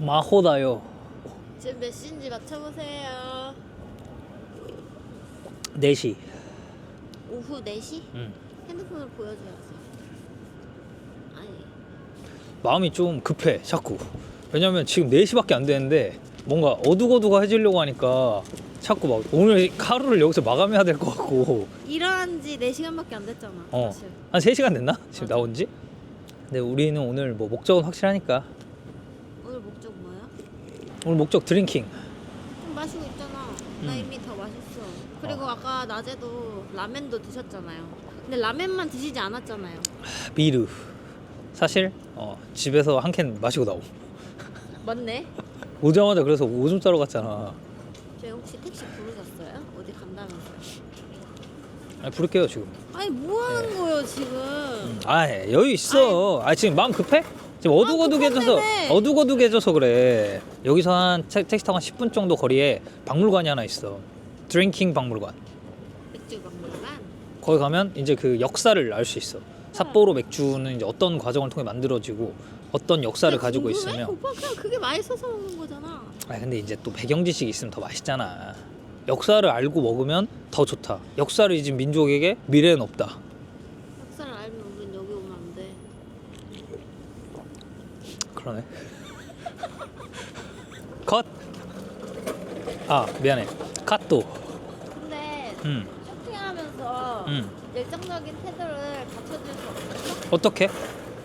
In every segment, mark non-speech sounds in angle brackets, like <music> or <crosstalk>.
마호다요. 지금 몇 시인지 맞춰보세요. 4시. 오후 4시? 응. 핸드폰을 보여줘야지. 아니, 마음이 좀 급해, 자꾸. 왜냐면 지금 4시밖에 안 되는데 뭔가 어둑어둑해지려고 하니까 자꾸 막 오늘 하루를 여기서 마감해야 될 것 같고 일어난 지 4시간밖에 안 됐잖아. 어. 사실. 한 3시간 됐나? 지금 맞아. 나온 지? 근데 우리는 오늘 뭐 목적은 확실하니까? 오늘 목적 드링킹 좀 마시고 있잖아. 나 음. 이미 더 마셨어. 그리고 아까 낮에도 라면도 드셨잖아요. 근데 라면만 드시지 않았잖아요. 미르 사실 어, 집에서 한 캔 마시고 나오 맞네. 오자마자 그래서 오줌 싸러 갔잖아 저희 혹시 택시 부르셨어요? 어디 간다면서요? 아니, 부를게요 지금 아니 뭐 하는 네. 거예요 지금? 아 여유 있어 아 지금 마음 급해? 지금 어둑어둑해져서 급한데네. 어둑어둑해져서 그래 여기서 한 태- 택시 타고 한 10분 정도 거리에 박물관이 하나 있어 드링킹 박물관 맥주 박물관. 거기 가면 이제 그 역사를 알 수 있어 삿포로 맥주는 이제 어떤 과정을 통해 만들어지고 어떤 역사를 가지고? 있으면 오빠 그냥 그게 맛있어서 먹는 거잖아. 아 근데 이제 또 배경 지식이 있으면 더 맛있잖아. 역사를 알고 먹으면 더 좋다. 역사를 잊은 민족에게 미래는 없다. 역사를 알면 우린 여기 오면 안 돼. 그러네. 컷. 아 미안해. 컷도. 근데 음, 쇼핑하면서 음. 열정적인 태도를 갖춰줄 수 없어. 어떻게?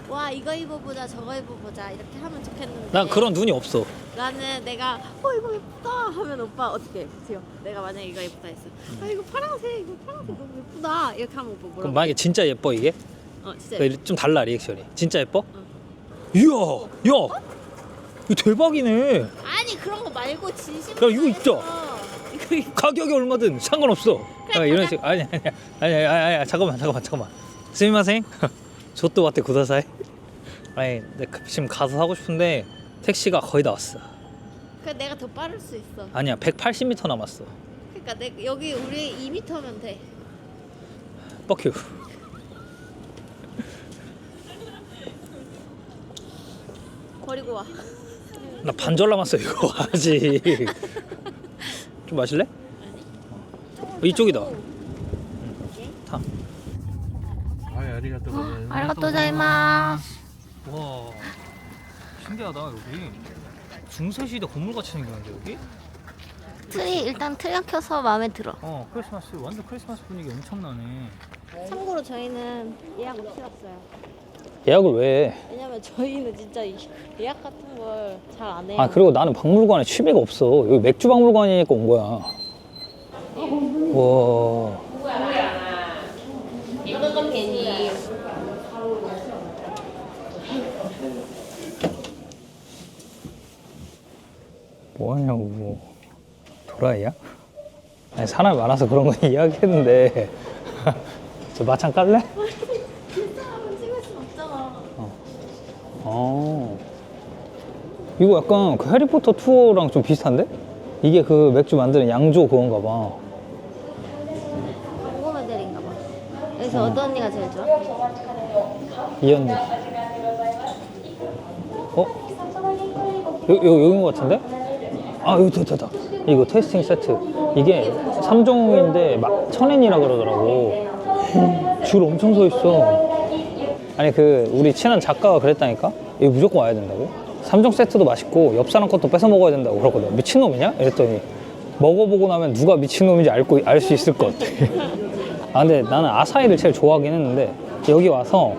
와 이거 입어보자 저거 입어보자 이렇게 하면 좋겠는데. 난 그런 눈이 없어. 나는 내가 어 이거 예쁘다 하면 오빠 어떻게 해? 지금 내가 만약에 이거 예쁘다 했어. 아 이거 파란색 이거 파란색 너무 예쁘다 이렇게 하면 오빠 뭐라고? 그럼 만약에 진짜 예뻐 이게? 어 진짜. 그좀 달라 리액션이. 진짜 예뻐? 이야, 야, 이거 대박이네. 아니 그런 거 말고 진심. 야, 이거 있죠? 이거 가격이 얼마든 상관없어. 아, 이런 식 아니 아니 아니 아니 아니, 잠깐만 잠깐만 잠깐만. 스미마생. <laughs> 저또 왔대 구다사이. 아니 그- 지금 가서 사고 싶은데 택시가 거의 다 왔어. 그 내가 더 빠를 수 있어. 아니야 180m 남았어. 그러니까 내 여기 우리 2m면 돼. 뻑큐. 버리고 와. 나 반절 남았어 이거 <laughs> 아직. 좀 마실래? 어, 이쪽이다. 타. 아이 아리가또 어, 아리가또 아. 자이마스. 와 신기하다 여기. 중세시대 건물같이 생겼는데 여기? 트리 일단 트리 켜서 마음에 들어. 어 크리스마스 완전 크리스마스 분위기 엄청나네. 참고로 저희는 예약 없이 왔어요. 예약을 왜 해? 왜냐면 저희는 진짜 이- 예약 같은 걸 잘 안 해요. 아 그리고 나는 박물관에 취미가 없어. 여기 맥주 박물관이니까 온 거야. 와. 괜히 뭐하냐고. 도라이야? 아니 사람이 많아서 그런 건 <laughs> 이야기했는데. <laughs> 저 마창 깔래? 비싸면 찍을 순 없잖아. 어. 이거 약간 그 해리포터 투어랑 좀 비슷한데? 이게 그 맥주 만드는 양조 그건가 봐. 고구마들인가 봐. 여기서 어. 어. 떤 언니가 제일 좋아? 이 언니. 어? 여, 여, 여긴 것 같은데? 아, 여기 됐다, 됐다. 이거 테이스팅 세트. 이게 3종인데 막 천엔이라 그러더라고. 줄 엄청 서 있어. 아니, 그, 우리 친한 작가가 그랬다니까? 이거 무조건 와야 된다고? 3종 세트도 맛있고, 옆 사람 것도 뺏어 먹어야 된다고 그러거든. 미친놈이냐? 이랬더니, 먹어보고 나면 누가 미친놈인지 알수 있을 것 같아. <laughs> 아 근데 나는 아사히를 제일 좋아하긴 했는데 여기 와서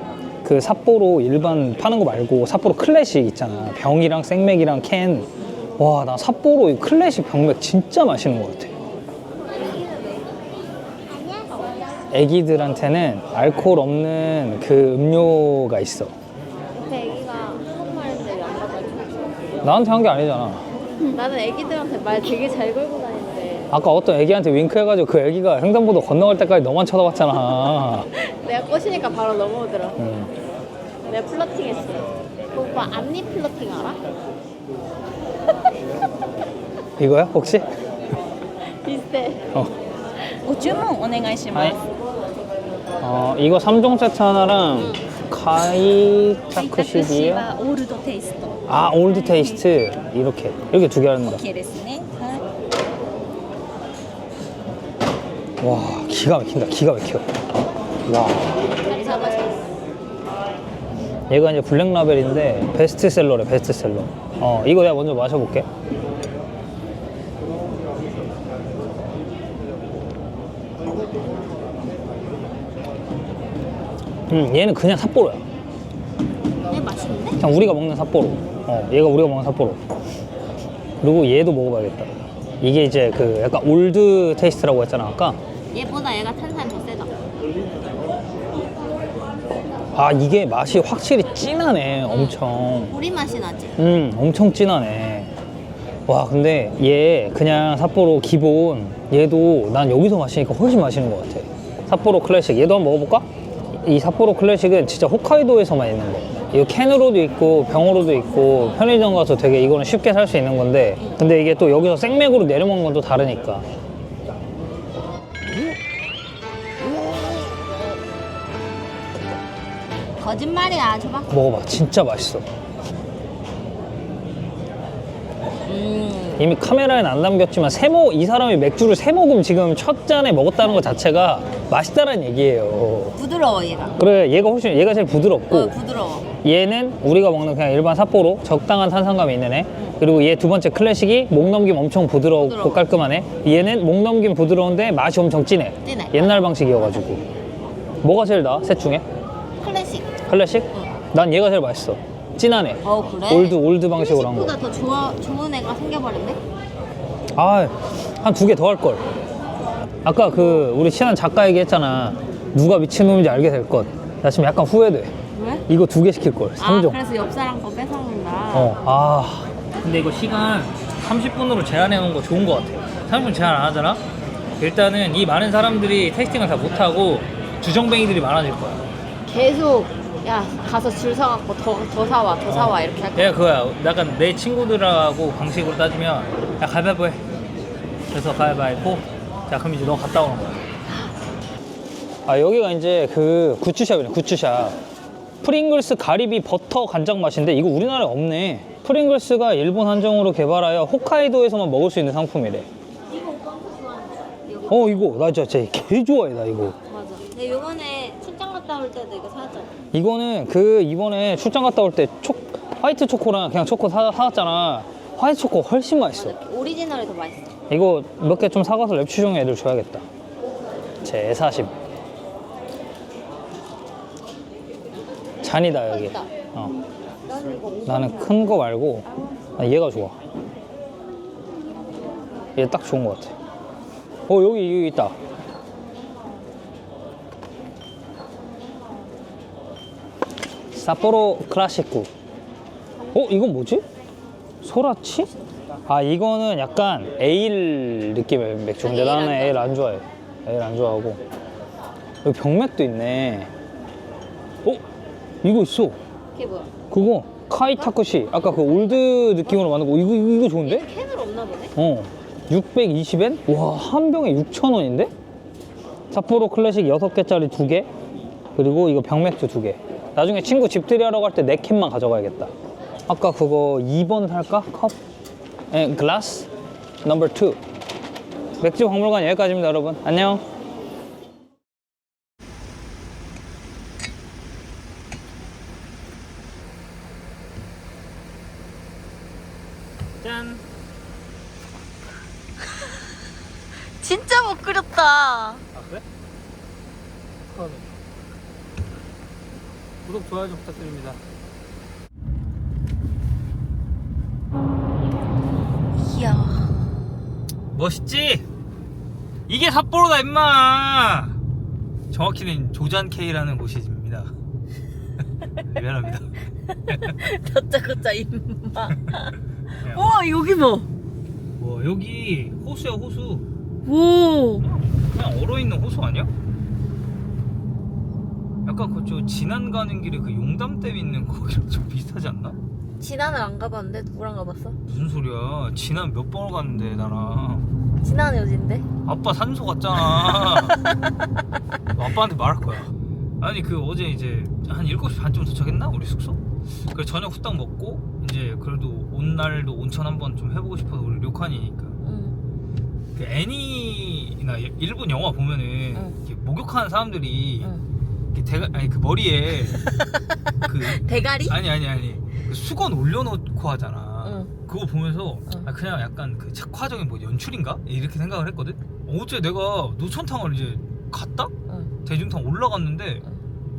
그 삿포로 일반 파는 거 말고 삿포로 클래식 있잖아 병이랑 생맥이랑 캔 와 나 삿포로 이 클래식 병맥 진짜 맛있는 것 같아 애기들한테는 알코올 없는 그 음료가 있어 옆에 애기가 한국말인데 안 받아줘. 나한테 한 게 아니잖아 나는 애기들한테 말 되게 잘 걸고 다니는데 아까 어떤 애기한테 윙크 해가지고 그 애기가 횡단보도 건너갈 때까지 너만 쳐다봤잖아 <laughs> 내가 꼬시니까 바로 넘어오더라. 음. 내가 플러팅했어. 그 오빠 앞니 플러팅 알아? <laughs> 이거야 혹시? 비슷해. 어. ご注文お願いします。 어, 이거 3종 세트 하나랑 카이타쿠시비야 올드 테이스트. 아, 올드 테이스트. 이렇게. 이렇게 두 개 한다. 이렇게 와, 기가 막힌다. 기가 막혀. 와. 얘가 이제 블랙라벨인데 베스트셀러래, 베스트셀러. 어, 이거 내가 먼저 마셔볼게. 음 얘는 그냥 삿포로야. 네 맛있는데? 그냥 우리가 먹는 삿포로. 어 얘가 우리가 먹는 삿포로. 그리고 얘도 먹어봐야겠다. 이게 이제 그 약간 올드 테이스트라고 했잖아 아까? 얘보다 얘가 탄산이 더 세다. 아 이게 맛이 확실히 진하네 엄청. 우리 맛이 나지. 음 엄청 진하네. 와 근데 얘 그냥 삿포로 기본. 얘도 난 여기서 마시니까 훨씬 맛있는 것 같아. 삿포로 클래식. 얘도 한번 먹어볼까? 이 삿포로 클래식은 진짜 홋카이도에서만 있는 거 이거 캔으로도 있고 병으로도 있고 편의점 가서 되게 이거는 쉽게 살 수 있는 건데 근데 이게 또 여기서 생맥으로 내려먹는 건 또 다르니까 거짓말이야, 줘봐. 먹어봐 진짜 맛있어 음. 이미 카메라에는 안 담겼지만 세모 이 사람이 맥주를 세 모금 지금 첫 잔에 먹었다는 것 자체가 맛있다는 얘기예요. 부드러워 얘가. 그래 얘가 훨씬 얘가 제일 부드럽고 어 부드러워. 얘는 우리가 먹는 그냥 일반 삿포로 적당한 탄산감이 있는 애. 그리고 얘 두 번째 클래식이 목 넘김 엄청 부드럽고 부드러워. 깔끔한 애. 얘는 목 넘김 부드러운데 맛이 엄청 진해. 진해. 옛날 방식이어가지고 뭐가 제일 나? 셋 중에 클래식. 클래식? 난 얘가 제일 맛있어. 애. 어 그래? 올드 올드 방식으로 한 거. 클래식보다 더 좋아 좋은 애가 생겨버렸네. 아, 한 두 개 더 할 걸. 아까 그 우리 친한 작가 얘기했잖아. 누가 미친놈인지 알게 될 것. 나 지금 약간 후회돼. 왜? 이거 두 개 시킬 걸. 아 3종. 그래서 옆 사람 거 뺏어먹는다. 어, 아. 근데 이거 시간 30분으로 제한해 놓은 거 좋은 거 같아. 30분 제한 안 하잖아? 일단은 이 많은 사람들이 테스팅을 다 못하고 주정뱅이들이 많아질 거야. 계속 야 가서 줄 서갖고 더 더 사와 더 사와 이렇게 할 거야. 내가 그거야. 약간 내 친구들하고 방식으로 따지면 야 가위바위보 해. 그래서 가위바위보. 자 그럼 이제 너 갔다 오는 거야. 아 여기가 이제 그 굿즈샵이네 굿즈샵. 프링글스 가리비 버터 간장 맛인데 이거 우리나라에 없네. 프링글스가 일본 한정으로 개발하여 홋카이도에서만 먹을 수 있는 상품이래. 이거 오빠 엄청 좋아하는데. 이거 어 이거 나 진짜 개 좋아해 나 이거. 맞아. 내가 요번에 출장 갔다 올 때도 이거 사왔잖아. 이거는 그 이번에 출장 갔다 올 때 초, 화이트 초코랑 그냥 초코 사, 사왔잖아. 화이트 초코 훨씬 맛있어. 맞아. 오리지널이 더 맛있어. 이거 몇 개 좀 사가서 랩 추종에 애들 줘야겠다. 제 40. 잔이다 여기. 맛있다. 어. 나는 이거 나는 큰 거 말고 난 얘가 좋아. 얘 딱 좋은 것 같아. 어 여기 여기 있다. 사포로 클라시쿠. 어 이건 뭐지? 소라치? 아 이거는 약간 에일 느낌의 맥주. 근데 에일 안 나는 에일 안 좋아해. 에일 안 좋아하고. 여기 병맥도 있네. 어 이거 있어. 그게 뭐야? 그거 카이타쿠시 아까 그 올드 느낌으로 만든 거 이거 이거, 이거 좋은데? 캔으로 없나 보네. 어 620엔? 와 한 병에 6,000원인데? 삿포로 클래식 6개짜리 2개 그리고 이거 병맥주 2개 나중에 친구 집들이 하러 갈때 4캔만 가져가야겠다 아까 그거 2번 살까? 컵? 에 글라스? 넘버 2 맥주 박물관 여기까지입니다 여러분 안녕 짠 진짜 못 끓였다. 아 그래? 축하하네 구독 좋아요 좀 부탁드립니다 이야. 멋있지? 이게 삿포로다 임마 정확히는 조잔케이라는 곳입니다 <laughs> 미안합니다 <laughs> 다짜고짜 임마. 와 여기 봐. 와 여기 호수야 호수 오. 그냥 얼어 있는 호수 아니야? 약간 그저 진안 가는 길에 그 용담댐 있는 거기랑 좀 비슷하지 않나? 진안을 안 가봤는데 누구랑 가봤어? 무슨 소리야 진안 몇 번을 갔는데 나랑 진안 여진데? 아빠 산소 갔잖아. <laughs> 아빠한테 말할 거야. 아니 그 어제 이제 한 7시 반쯤 도착했나 우리 숙소? 그래 저녁 후딱 먹고 이제 그래도 온 날도 온천 한번 좀 해보고 싶어서 우리 료칸이니까 응. 그 애니나 일본 영화 보면은 응. 이렇게 목욕하는 사람들이 응. 이렇게 대가 아니 그 머리에 <laughs> 그 대가리? 아니 아니 아니 그 수건 올려놓고 하잖아. 응. 그거 보면서 응. 아, 그냥 약간 그 착화적인 뭐 연출인가 이렇게 생각을 했거든. 어제 내가 노천탕을 이제 갔다 응. 대중탕 올라갔는데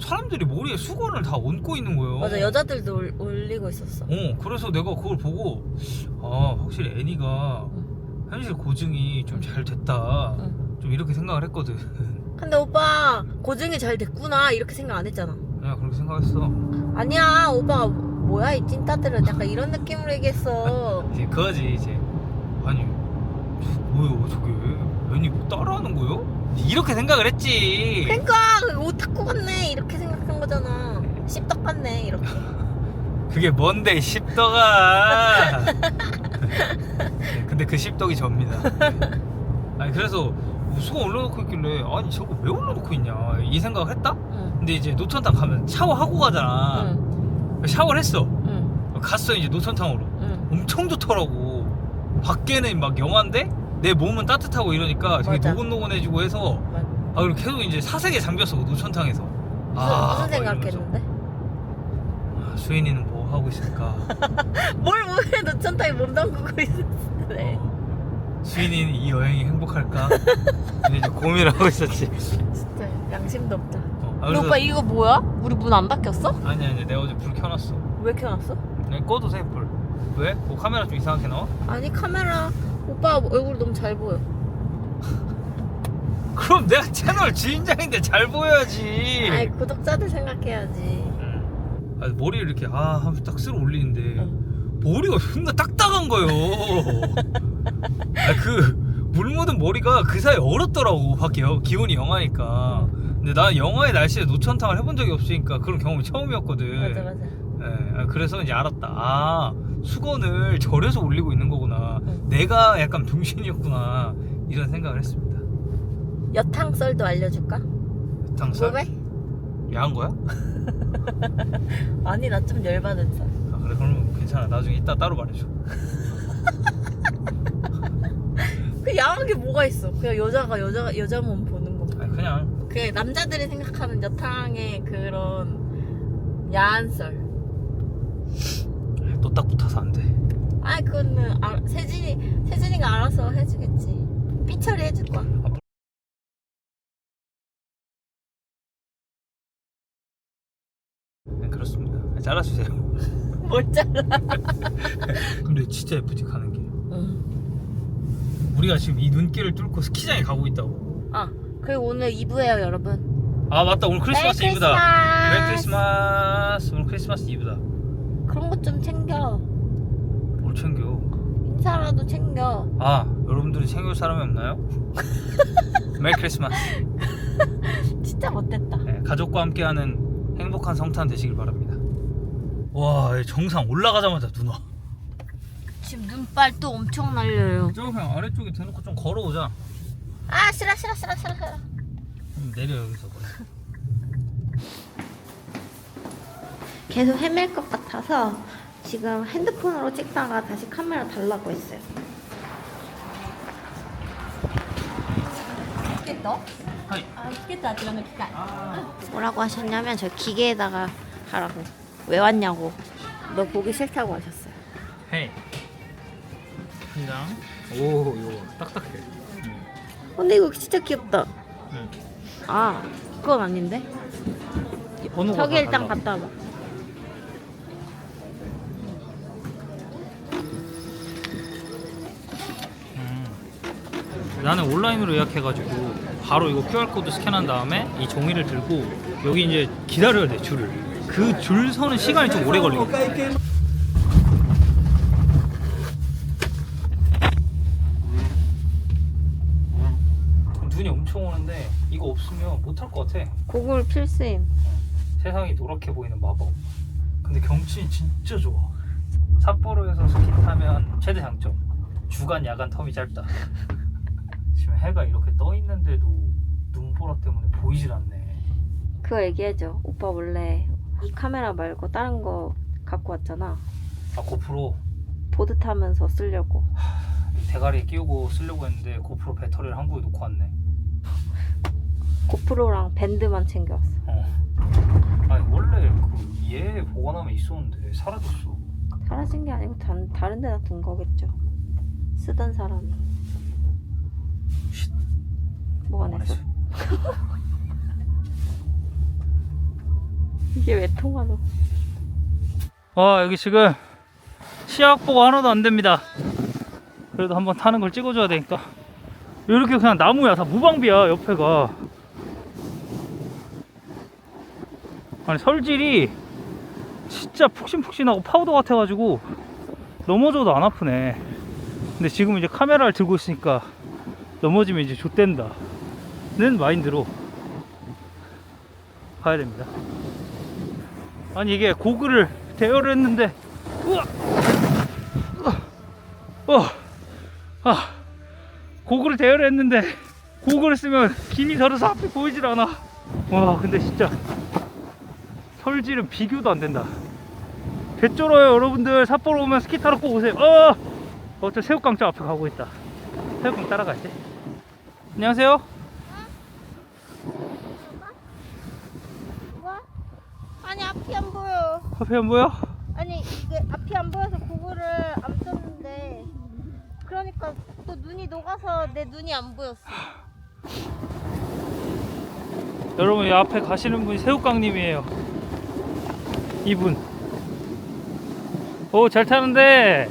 사람들이 머리에 수건을 다 얹고 있는 거예요. 맞아 여자들도 올, 올리고 있었어. 어 그래서 내가 그걸 보고 아 확실히 애니가 응. 현실 고증이 좀 잘 됐다. 응. 좀 이렇게 생각을 했거든. <laughs> 근데 오빠 고증이 잘 됐구나 이렇게 생각 안 했잖아. 그냥 그렇게 생각했어. 아니야 오빠가 뭐야 이 찐따들은 약간 이런 느낌으로 얘기했어. <laughs> 이제 그거지 이제 아니 저 뭐요 저게 애니 뭐 따라하는 거요? 이렇게 생각을 했지. 그러니까 오타쿠 같네 이렇게 생각한 거잖아. 씹덕 같네 이렇게. <laughs> 그게 뭔데 십덕아. <laughs> 네, 근데 그 십덕이 접니다. 아니 그래서 수건 올려놓고 있길래 아니 저거 왜 올려놓고 있냐 이 생각을 했다. 응. 근데 이제 노천탕 가면 샤워하고 가잖아. 응. 샤워를 했어. 응. 갔어 이제 노천탕으로. 응. 엄청 좋더라고. 밖에는 막 영한데 내 몸은 따뜻하고 이러니까 되게 맞아. 노곤노곤해지고 해서 맞아. 아 그리고 계속 이제 사색에 잠겼어 그 노천탕에서. 무슨, 아, 무슨 막 이러면서. 생각했는데? 아, 수인이는 뭐 하고 있을까? <laughs> 뭘 오해 노천탕에 몸 담그고 있었는데. 어, 수인이는 이 여행이 행복할까? 근데 이제 고민을 하고 있었지. 진짜 양심도 없다. 어, 아, 근데 오빠 이거 뭐야? 우리 문 안 닫혔어? 아니 아니 내가 어제 불 켜놨어. 왜 켜놨어? 그냥 꺼도 돼 불. 왜? 뭐 카메라 좀 이상하게 나와? 아니 카메라 오빠 얼굴 너무 잘 보여. <laughs> 그럼 내가 채널 주인장인데 잘 보여야지. 아이 구독자들 생각해야지. 응. 아, 머리를 이렇게 아 하면서 딱 쓸어 올리는데 응. 머리가 존나 딱딱한 거요. <laughs> 아 그 물 묻은 머리가 그 사이 에 얼었더라고 밖에 여- 기온이 영하니까. 근데 나 영하의 날씨에 노천탕을 해본 적이 없으니까 그런 경험이 처음이었거든. 맞아 맞아. 예, 아, 그래서 이제 알았다. 아 수건을 절에서 올리고 있는 거구나. 응. 내가 약간 병신이었구나 이런 생각을 했습니다. 여탕썰도 알려줄까? 당사 궁금해? 야한 거야? <laughs> 아니 나 좀 열받은 썰. 아, 그래 그러면 괜찮아. 나중에 이따 따로 말해줘. <laughs> 그 야한 게 뭐가 있어? 그냥 여자가 여자 여자 몸 보는 거. 아니 그냥 그 남자들이 생각하는 여탕의 그런 야한 썰. 또딱 붙어서 안 돼. 아 그거는 아, 세진이 세진이가 알아서 해주겠지. 삐처리 해줄 거야. 네, 그렇습니다. 잘라주세요. <laughs> 뭘 잘라? <laughs> 근데 진짜 예쁘지 가는 게. 응. 우리가 지금 이 눈길을 뚫고 스키장에 가고 있다고. 아 그리고 오늘 2부예요 여러분. 아 맞다 오늘 크리스마스 메리 이브다. 메리 크리스마스. 오늘 크리스마스 이브다. 그런 것 좀 챙겨. 뭘 챙겨? 인사라도 챙겨. 아 여러분들이 챙겨줄 사람이 없나요? <laughs> 메리 크리스마스. <laughs> 진짜 못됐다. 네, 가족과 함께하는 행복한 성탄 되시길 바랍니다. 와 정상 올라가자마자 눈 와. 지금 눈발도 엄청 날려요. 저 그냥 아래쪽에 대놓고 좀 걸어오자. 아 싫어 싫어 싫어 싫어 싫어. 좀 내려 여기서. 계속 헤맬 것 같아서 지금 핸드폰으로 찍다가 다시 카메라 달라고 했어요. 겠다 하이. 아, 겠다 들어가 기타. 아. 뭐라고 하셨냐면 저 기계에다가 하라고. 왜 왔냐고. 너 보기 싫다고 하셨어요. 헤이. 한 장. 오 이거 딱딱해. 근데 이거 진짜 귀엽다. 응. 아 그건 아닌데. 번호가 저기 다 일단 달라. 갔다 와봐. 음. 나는 온라인으로 예약해가지고 바로 이거 QR 코드 스캔한 다음에 이 종이를 들고 여기 이제 기다려야 돼 줄을. 그 줄 서는 시간이 좀 오래 걸려. 눈이 오는데 이거 없으면 못탈것 같아. 고글 필수임. 세상이 노랗게 보이는 마법. 근데 경치는 진짜 좋아. 삿포로에서 스키 타면 최대 장점. 주간 야간 텀이 짧다. <laughs> 지금 해가 이렇게 떠 있는데도 눈보라 때문에 보이질 않네. 그거 얘기해줘. 오빠 원래 이 카메라 말고 다른 거 갖고 왔잖아. 아 고프로 보드 타면서 쓰려고. 대가리에 끼우고 쓰려고 했는데 고프로 배터리를 한국에 놓고 왔네. 고프로랑 밴드만 챙겨왔어. 어. 아니 원래 그 얘 보관함에 있었는데 사라졌어. 사라진 게 아니고 다, 다른 데다 둔 거겠죠. 쓰던 사람이. 쉿. 뭐가 안 냈어? 했어. 이게 왜 통화로? 와 여기 지금 시야 확보가 하나도 안 됩니다. 그래도 한번 타는 걸 찍어줘야 되니까. 이렇게 그냥 나무야 다 무방비야 옆에가. 아니 설질이 진짜 푹신푹신하고 파우더 같아가지고 넘어져도 안 아프네. 근데 지금 이제 카메라를 들고 있으니까 넘어지면 이제 좆된다. 는 마인드로 가야 됩니다. 아니 이게 고글을 대여를 했는데 우와 어, 아 고글을 대여를 했는데 고글을 쓰면 김이 덜어서 앞이 보이질 않아 와 근데 진짜 설질은 비교도 안 된다 개쩔어요 여러분들 삿포로 오면 스키 타러 꼭 오세요 어! 어, 저 새우깡 저 앞에 가고 있다 새우깡 따라가야지 안녕하세요 뭐? 아니 앞이 안 보여. 앞에 안 보여? 아니 이게 앞이 안 보여서 고글을 안 썼는데 그러니까 또 눈이 녹아서 내 눈이 안 보였어. 여러분 이 앞에 가시는 분이 새우깡님이에요. 이분. 오 잘 타는데.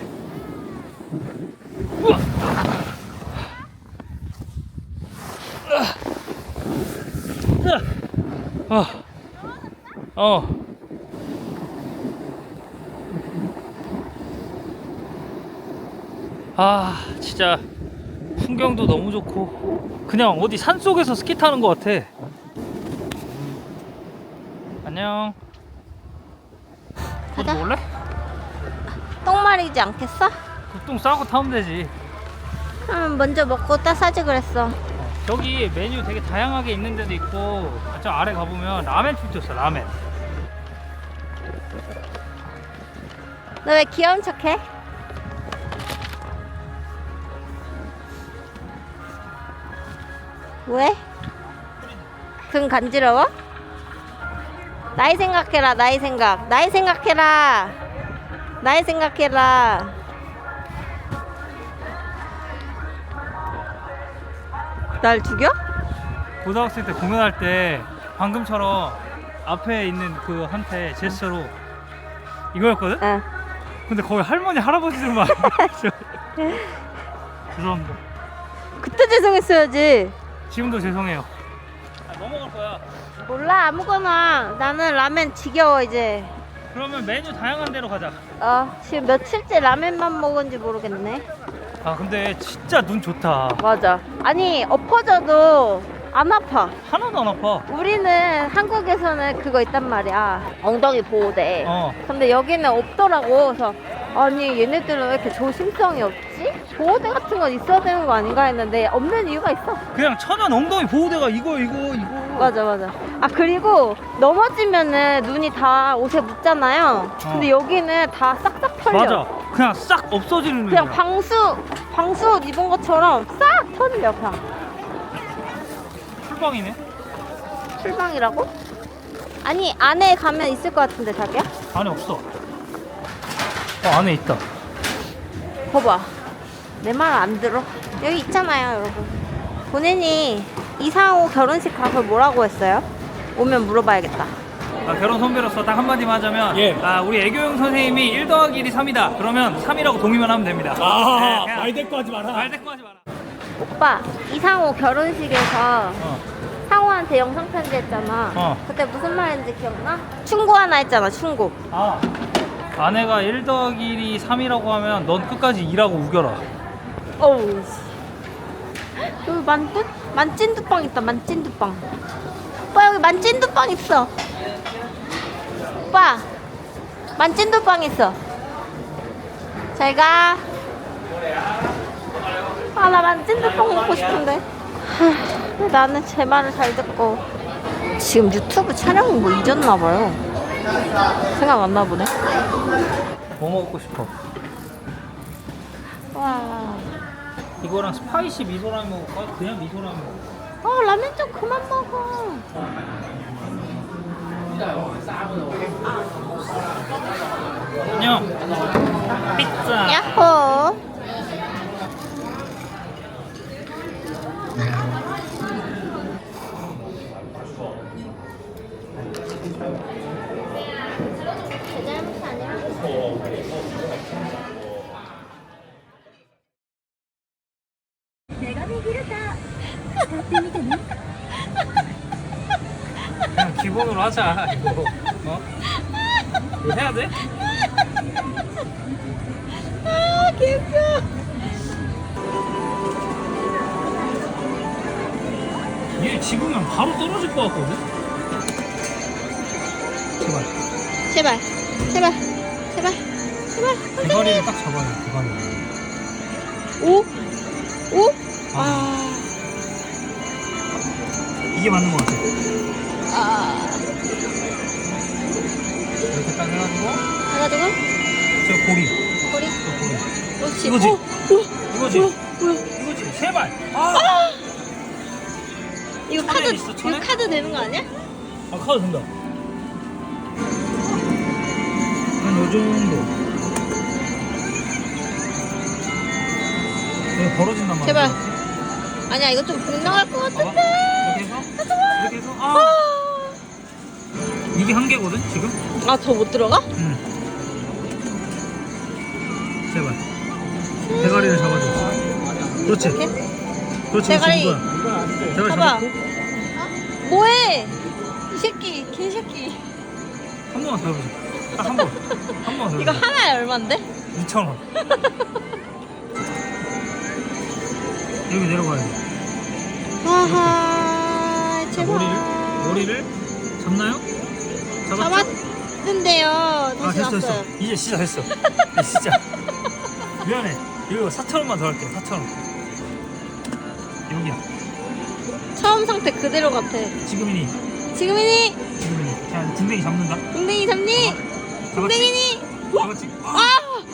아, 어. 아, 진짜 풍경도 너무 좋고 그냥 어디 산 속에서 스키 타는 것 같아. 안녕. 똥 마리지 않겠어? 국동 싸고 타면 되지. 그러면 먼저 먹고 따 사지 그랬어. 저기 메뉴 되게 다양하게 있는 데도 있고 저 아래 가보면 라멘 집도 있어 라멘. 너 왜 귀여운 척해? 왜? 등 간지러워? 나이 생각해라 나이 생각 나이 생각해라 나이 생각해라 날 죽여? 고등학생 때 공연할 때 방금처럼 앞에 있는 그 한테 제스처로 이거였거든? 응 근데 거기 할머니 할아버지들만 <laughs> 죄송합니다. 그때 죄송했어야지 지금도 죄송해요. 아, 뭐 먹을 거야? 몰라 아무거나 나는 라면 지겨워 이제 그러면 메뉴 다양한 데로 가자. 어 지금 며칠째 라면만 먹은지 모르겠네 아 근데 진짜 눈 좋다. 맞아 아니 엎어져도 안 아파 하나도 안 아파. 우리는 한국에서는 그거 있단 말이야 엉덩이 보호대 어. 근데 여기는 없더라고 그래서 아니 얘네들은 왜 이렇게 조심성이 없지? 보호대 같은 건 있어야 되는 거 아닌가 했는데 없는 이유가 있어 그냥 천연 엉덩이 보호대가 이거 이거 이거. 맞아 맞아 아 그리고 넘어지면은 눈이 다 옷에 묻잖아요 근데 여기는 다 싹싹 털려 맞아. 그냥 싹 없어지는 그냥 눈이야. 방수 방수 옷 입은 것처럼 싹 털려 그냥 풀방이네. 출방이라고? 아니 안에 가면 있을 것 같은데 자기야? 안에 없어. 어 안에 있다. 봐봐 내 말 안 들어 여기 있잖아요 여러분 본인이 이상호 결혼식 가서 뭐라고 했어요? 오면 물어봐야겠다 아, 결혼 선배로서 딱 한마디만 하자면 예. 아, 우리 애교용 선생님이 1 더하기 1이 3이다. 그러면 3이라고 동의만 하면 됩니다. 아, 네, 말 대꾸 하지 마라. 말 대꾸 하지 마라. 오빠 이상호 결혼식에서 어. 상호한테 영상 편지 했잖아 어. 그때 무슨 말 했는지 기억나? 충고 하나 했잖아 충고 아, 아내가 1 더하기 1이 3이라고 하면 넌 끝까지 2라고 우겨라. 어우 여기 만두? 만찐두빵 있다 만찐두빵 오빠 여기 만찐두빵 있어 오빠 만찐두빵 있어 잘 가 아 나 만찐두빵 먹고 싶은데 하, 나는 제 말을 잘 듣고 지금 유튜브 촬영 뭐 잊었나 봐요. 생각 안 나 보네. 뭐 먹고 싶어? 와. 이거랑 스파이시 미소라면 먹을까? 그냥 미소라면 먹을까? 어 라면 좀 그만 먹어. 안녕 하자 이거 어? 이거 해야 돼? 아 귀엽다. 얘 집으면 바로 떨어질 것 같거든? 제발 제발, 제발, 제발, 제발. 대가리를 딱 잡아야 돼 대가리 오, 오. 아. 아, 이게 맞는 것 같아 아. 이렇게 딱 해가지고 해가지고 저 고리 꼬리. 저 고리 그렇지. 이거지? 오, 우와, 이거지? 뭐야, 뭐야. 이거지 제발 아, 이거 천엔 카드, 있어, 이거? 카드 되는 거 아니야? 아 카드 된다 한 요정도 이거 벌어진단 말이야 제발. 아니야, 이거 좀 빗나갈 것 봐봐 같은데. 이렇게 해서 이렇게 해서 아 이게 한 개거든 지금? 아, 저못 들어가? 응 제발 대가리를 잡아줘 그렇지 이렇게? 그렇지 대가리. 그렇지 이거야 대가리 봐봐. 잡았고 뭐해? 이 새끼, 개새끼. 한 번만 더 해보자 딱 한번한 번만 더 이거 해보자 하나에 얼만데? 2,000원 여기 내려가야 돼 아하, 자, 제발. 머리를 머리를 잡나요? 잡았는데요. 아 다시 됐어 됐어 났어요. 이제 진짜 됐어 <laughs> 이제 진짜 미안해 이거 4,000원만 더 할게 4,000원 여기야 처음 상태 그대로 같아. 지금이니 지금이니? 지금이니 그냥 딩댕이 잡는다 딩댕이 잡니? 잡았지? 딩댕이니? 잡았지? 아! 아!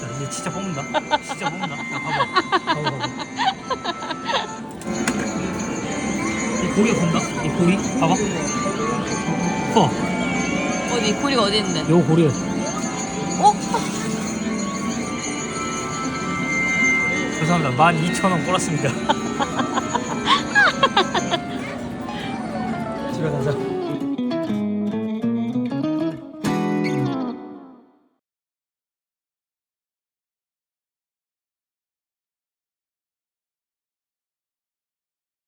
자 이제 진짜 뽑는다 진짜 뽑는다 자, 봐봐 봐봐 봐봐 이 고리가 본다 이 고리 봐봐 커 어디 고리가 어디 있는데? 요 고리 어? 죄송합니다 12,000원 꼬랐습니다 <laughs>